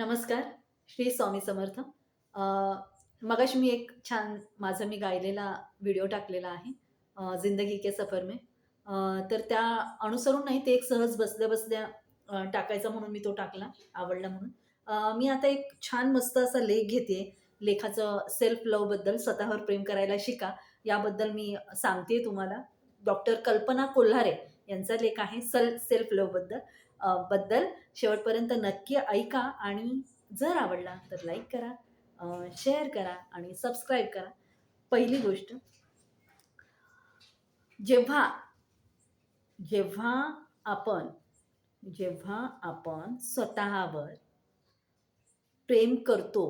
नमस्कार श्री स्वामी समर्थ. अ, मगाशी मी एक छान माझा मी गायलेला व्हिडिओ टाकलेला आहे जिंदगी के सफर में. तर त्या अनुसरून नाही ते एक सहज बसल्या बसल्या टाकायचा म्हणून मी तो टाकला आवडला म्हणून. मी आता एक छान मस्त असा लेख घेते. लेखाचं सेल्फ लवबद्दल स्वतःवर प्रेम करायला शिका याबद्दल मी सांगते तुम्हाला. डॉक्टर कल्पना कोल्हारे यांचा लेख आहे सल सेल्फ लवबद्दल बद्दल शेवटपर्यंत नक्की ऐका आणि जर आवडला तर लाईक करा शेअर करा आणि सबस्क्राईब करा. पहिली गोष्ट जेव्हा जेव्हा आपण जेव्हा आपण स्वतःवर प्रेम करतो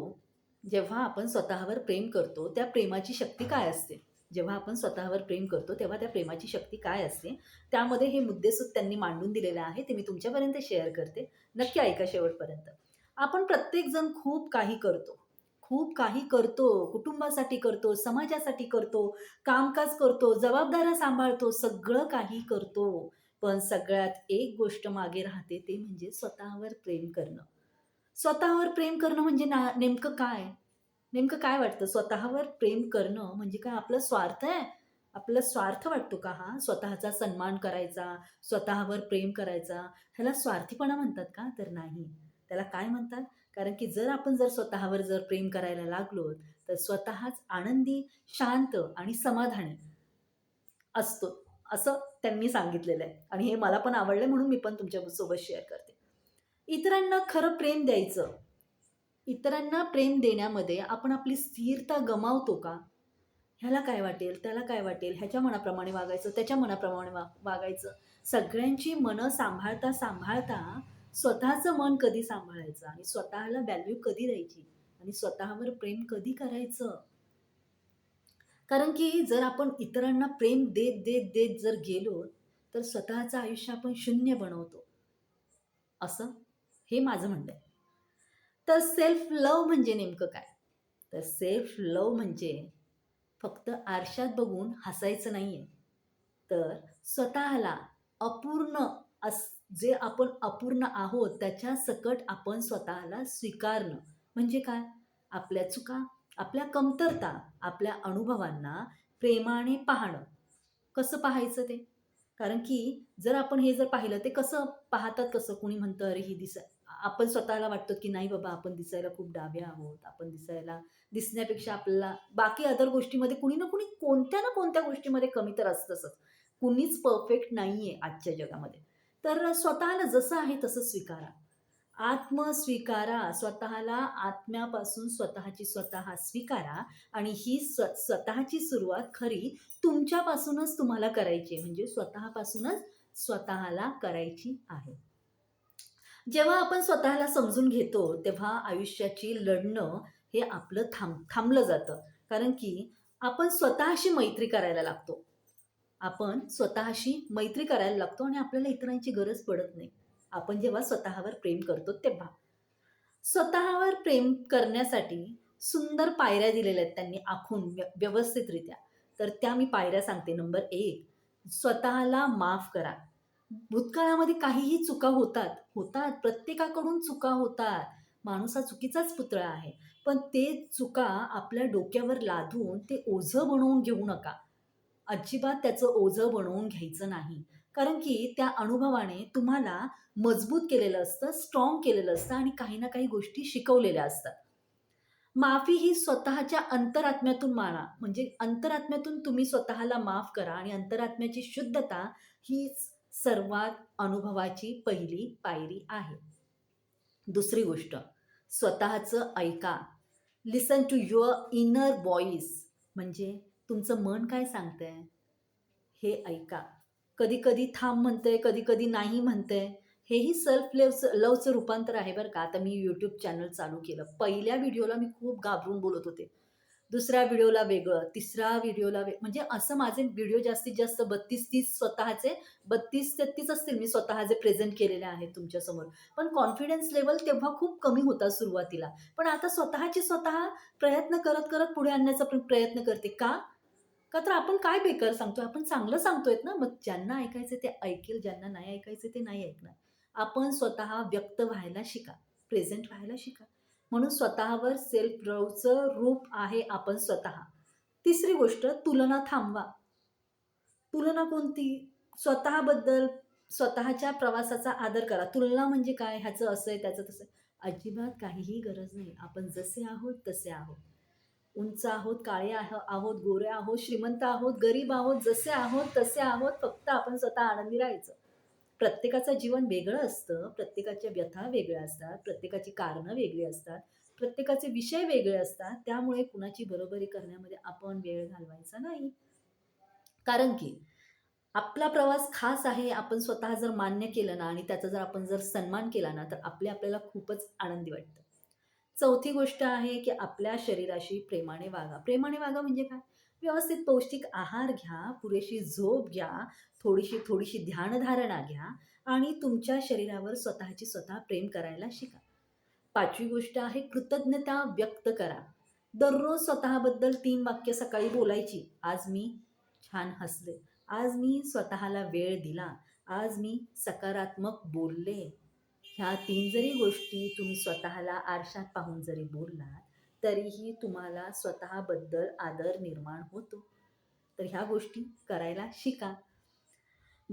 जेव्हा आपण स्वतःवर प्रेम करतो त्या प्रेमाची शक्ती काय असते? जेव्हा आपण स्वतःवर प्रेम करतो तेव्हा त्या प्रेमाची शक्ती काय असते? त्यामध्ये हे मुद्देसूद त्यांनी मांडून दिलेले आहे ते मी तुमच्यापर्यंत शेअर करते. नक्की ऐका शेवटपर्यंत. आपण प्रत्येकजण खूप काही करतो. खूप काही करतो कुटुंबासाठी करतो समाजासाठी करतो कामकाज करतो जबाबदाऱ्या सांभाळतो सगळं काही करतो. पण सगळ्यात एक गोष्ट मागे राहते ते म्हणजे स्वतःवर प्रेम करणं. स्वतःवर प्रेम करणं म्हणजे ना नेमकं काय? नेमकं काय वाटतं? स्वतःवर प्रेम करणं म्हणजे काय? आपलं स्वार्थ आहे? आपला स्वार्थ वाटतो का हा? स्वतःचा सन्मान करायचा स्वतःवर प्रेम करायचा ह्याला स्वार्थीपणा म्हणतात का? तर नाही. त्याला काय म्हणतात? कारण की जर आपण जर स्वतःवर जर प्रेम करायला लागलो तर स्वतःच आनंदी शांत आणि समाधानी असतो. असं त्यांनी सांगितलेलं आहे. आणि हे मला पण आवडलं म्हणून मी पण तुमच्यासोबत शेअर करते. इतरांना खरं प्रेम द्यायचं इतरांना प्रेम देण्यामध्ये आपण आपली स्थिरता गमावतो का? ह्याला काय वाटेल? त्याला काय वाटेल? ह्याच्या मनाप्रमाणे वागायचं त्याच्या मनाप्रमाणे वा वागायचं. सगळ्यांची मनं सांभाळता सांभाळता स्वतःचं मन कधी सांभाळायचं? आणि स्वतःला व्हॅल्यू कधी द्यायची? आणि स्वतःवर प्रेम कधी करायचं? कारण की जर आपण इतरांना प्रेम देत देत देत जर गेलो तर स्वतःचं आयुष्य आपण शून्य बनवतो. असं? हे माझं म्हणणं आहे. तर सेल्फ लव म्हणजे नेमकं काय? तर सेल्फ लव म्हणजे फक्त आरशात बघून हसायचं नाही आहे तर स्वतःला अपूर्ण अस जे आपण अपूर्ण आहोत त्याच्या सकट आपण स्वतःला स्वीकारणं. म्हणजे काय? आपल्या चुका आपल्या कमतरता आपल्या अनुभवांना प्रेमाने पाहणं. कसं पाहायचं ते? कारण की जर आपण हे जर पाहिलं ते कसं पाहतात? कसं कुणी म्हणतं अरे ही दिसा आपण स्वतःला वाटतो की नाही बाबा आपण दिसायला खूप डावे आहोत आपण दिसायला दिसण्यापेक्षा आपल्याला बाकी अदर गोष्टीमध्ये कुणी ना कुणी कोणत्या ना कोणत्या गोष्टीमध्ये कमी तर असतंच. कुणीच परफेक्ट नाही आहे आजच्या जगामध्ये. तर स्वतःला जसं आहे तसं स्वीकारा. आत्मस्वीकारा स्वतःला आत्म्यापासून स्वतःची स्वतः स्वीकारा आणि ही स्व स्वतःची सुरुवात खरी तुमच्यापासूनच तुम्हाला करायची आहे. म्हणजे स्वतःपासूनच स्वतःला करायची आहे. जेव्हा आपण स्वतःला समजून घेतो तेव्हा आयुष्याची लढणं हे आपलं थांब थांबलं जातं. कारण की आपण स्वतःशी मैत्री करायला लागतो. आपण स्वतःशी मैत्री करायला लागतो आणि आपल्याला इतरांची गरज पडत नाही. आपण जेव्हा स्वतःवर प्रेम करतो तेव्हा. स्वतःवर प्रेम करण्यासाठी सुंदर पायऱ्या दिलेल्या आहेत त्यांनी आखून व्य व्यवस्थितरित्या. तर त्या मी पायऱ्या सांगते. नंबर एक स्वतःला माफ करा. भूतकाळामध्ये काहीही चुका होतात होतात प्रत्येकाकडून चुका होतात. माणूस हा चुकीचाच पुतळा आहे. पण ते चुका आपल्या डोक्यावर लादून ते ओझं बनवून घेऊ नका. अजिबात त्याचं ओझं बनवून घ्यायचं नाही. कारण की त्या अनुभवाने तुम्हाला मजबूत केलेलं असतं स्ट्रॉंग केलेलं असतं आणि काही ना काही गोष्टी शिकवलेल्या असतात. माफी ही स्वतःच्या अंतरात्म्यातून माना. म्हणजे अंतरात्म्यातून तुम्ही स्वतःला माफ करा आणि अंतरात्म्याची शुद्धता ही सर्वात अनुभवाची पहिली पायरी आहे. दुसरी गोष्ट स्वतःचं ऐका. Listen to your inner voice म्हणजे तुमचं मन काय सांगतंय? हे ऐका. कधी कधी थांब म्हणतंय कधी कधी नाही म्हणतंय. हेही सेल्फ लेवचं लवचं रूपांतर आहे बरं का? आता मी यूट्यूब चॅनल चालू केलं. पहिल्या व्हिडिओला मी खूप घाबरून बोलत होते. दुसऱ्या व्हिडिओला वेगळं तिसऱ्या व्हिडिओला वेग म्हणजे असं माझे व्हिडिओ जास्तीत जास्त बत्तीस तीस स्वतःचे बत्तीस तेहतीस असतील मी स्वतः जे प्रेझेंट केलेले आहेत तुमच्यासमोर. पण कॉन्फिडन्स लेवल तेव्हा खूप कमी होता सुरुवातीला. पण आता स्वतःची स्वतः प्रयत्न करत करत पुढे आणण्याचा पण प्रयत्न करते. का? का तर आपण काय बेकार सांगतोय? आपण चांगलं सांगतोय ना. मग ज्यांना ऐकायचं ते ऐकेल ज्यांना नाही ऐकायचं ते नाही ऐकणार. आपण स्वतः व्यक्त व्हायला शिका. प्रेझेंट व्हायला शिका. म्हणून स्वतःवर सेल्फ लवचं रूप आहे आपण स्वतः. तिसरी गोष्ट तुलना थांबवा. तुलना कोणती? स्वतःबद्दल स्वतःच्या प्रवासाचा आदर करा. तुलना म्हणजे काय? ह्याचं असं आहे त्याचं तसं अजिबात काहीही गरज नाही. आपण जसे आहोत तसे आहोत. उंच आहोत काळे आह आहोत गोरे आहोत श्रीमंत आहोत गरीब आहोत जसे आहोत तसे आहोत फक्त आपण स्वतः आनंदी राहायचं. प्रत्येकाचं जीवन वेगळं असतं प्रत्येकाच्या व्यथा वेगळ्या असतात प्रत्येकाची कारणं वेगळी असतात प्रत्येकाचे विषय वेगळे असतात त्यामुळे कुणाची बरोबरी करण्यामध्ये आपण वेळ घालवायचा नाही. कारण की आपला प्रवास खास आहे आपण स्वतः जर मान्य केलं ना आणि त्याचा जर आपण जर सन्मान केला ना तर आपले आपल्याला खूपच आनंदी वाटतं. चौथी गोष्ट आहे की आपल्या शरीराशी प्रेमाने वागा. प्रेमाने वागा म्हणजे काय? व्यवस्थित पौष्टिक आहार घ्या पुरेशी झोप घ्या थोडीशी थोडीशी ध्यानधारणा घ्या आणि तुमच्या शरीरावर स्वतःची स्वतः प्रेम करायला शिका. पाचवी गोष्ट आहे कृतज्ञता व्यक्त करा. दररोज स्वतःबद्दल तीन वाक्य सकाळी बोलायची. आज मी छान हसले. आज मी स्वतःला वेळ दिला. आज मी सकारात्मक बोलले. ह्या तीन जरी गोष्टी तुम्ही स्वतःला आरशात पाहून जरी बोललात तरीही तुम्हाला स्वतःबद्दल आदर निर्माण होतो. तर ह्या गोष्टी करायला शिका.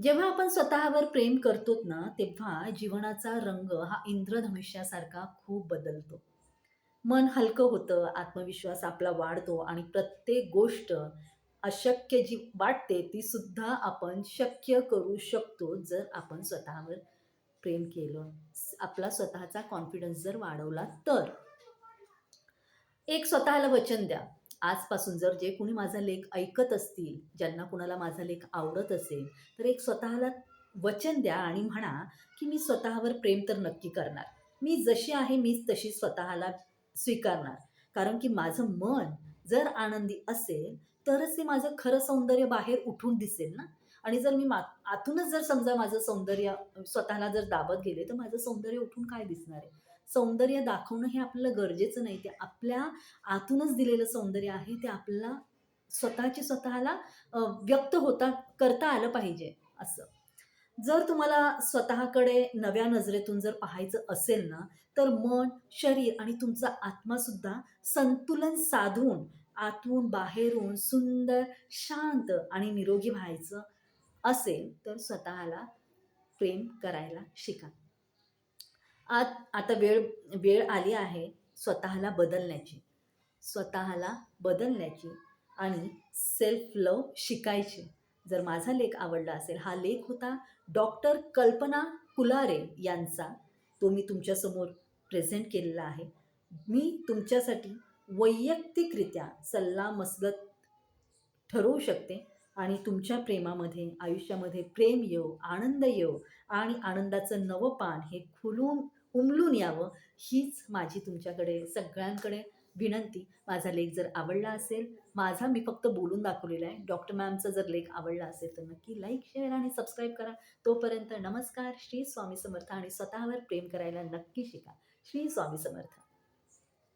जेव्हा आपण स्वतःवर प्रेम करतो ना तेव्हा जीवनाचा रंग हा इंद्रधनुष्यासारखा खूप बदलतो. मन हलकं होतं आत्मविश्वास आपला वाढतो आणि प्रत्येक गोष्ट अशक्य जी वाटते ती सुद्धा आपण शक्य करू शकतो जर आपण स्वतःवर प्रेम केलं. आपला स्वतःचा कॉन्फिडन्स जर वाढवला तर. एक स्वतःला वचन द्या. आजपासून जर जे कुणी माझा लेख ऐकत असतील ज्यांना कुणाला माझा लेख आवडत असेल तर एक स्वतःला वचन द्या आणि म्हणा की मी स्वतःवर प्रेम तर नक्की करणार. मी जशी आहे मीच तशी स्वतःला स्वीकारणार. कारण की माझं मन जर आनंदी असेल तरच ते माझं खरं सौंदर्य बाहेर उठून दिसेल ना? आणि जर मी मा आतूनच जर समजा माझं सौंदर्य स्वतःला जर दाबत गेले तर माझं सौंदर्य उठून काय दिसणार आहे? सौंदर्य दाखवणं हे आपल्याला गरजेचं नाही. ते आपल्या आतूनच दिलेलं सौंदर्य आहे. ते आपल्याला स्वतःची स्वतःला व्यक्त होता करता आलं पाहिजे असं. जर तुम्हाला स्वतःकडे नव्या नजरेतून जर पाहायचं असेल ना तर मन शरीर आणि तुमचा आत्मासुद्धा संतुलन साधून आतून बाहेरून सुंदर शांत आणि निरोगी व्हायचं असेल तर स्वतःला प्रेम करायला शिका. आत आता वेळ वेळ आली आहे स्वतःला बदलण्याची. स्वतःला बदलण्याची आणि सेल्फ लव शिकायची. जर माझा लेख आवडला असेल हा लेख होता डॉक्टर कल्पना कुलारे यांचा. तो मी तुमच्यासमोर प्रेझेंट केलेला आहे. मी तुमच्यासाठी वैयक्तिकरित्या सल्ला मसलत ठरवू शकते आणि तुमच्या प्रेमामध्ये आयुष्यामध्ये प्रेम येऊ आनंद येऊ आणि आनंदाचं नवं पान हे खुलून उमलून यावं हीच माझी तुमच्याकडे सगळ्यांकडे विनंती. माझा लेख जर आवडला असेल माझा मी फक्त बोलून दाखवलेला आहे. डॉक्टर मॅमचा जर लेख आवडला असेल तर नक्की लाईक शेअर आणि सबस्क्राईब करा. तोपर्यंत नमस्कार. श्री स्वामी समर्थ आणि स्वतःवर प्रेम करायला नक्की शिका. श्री स्वामी समर्थ.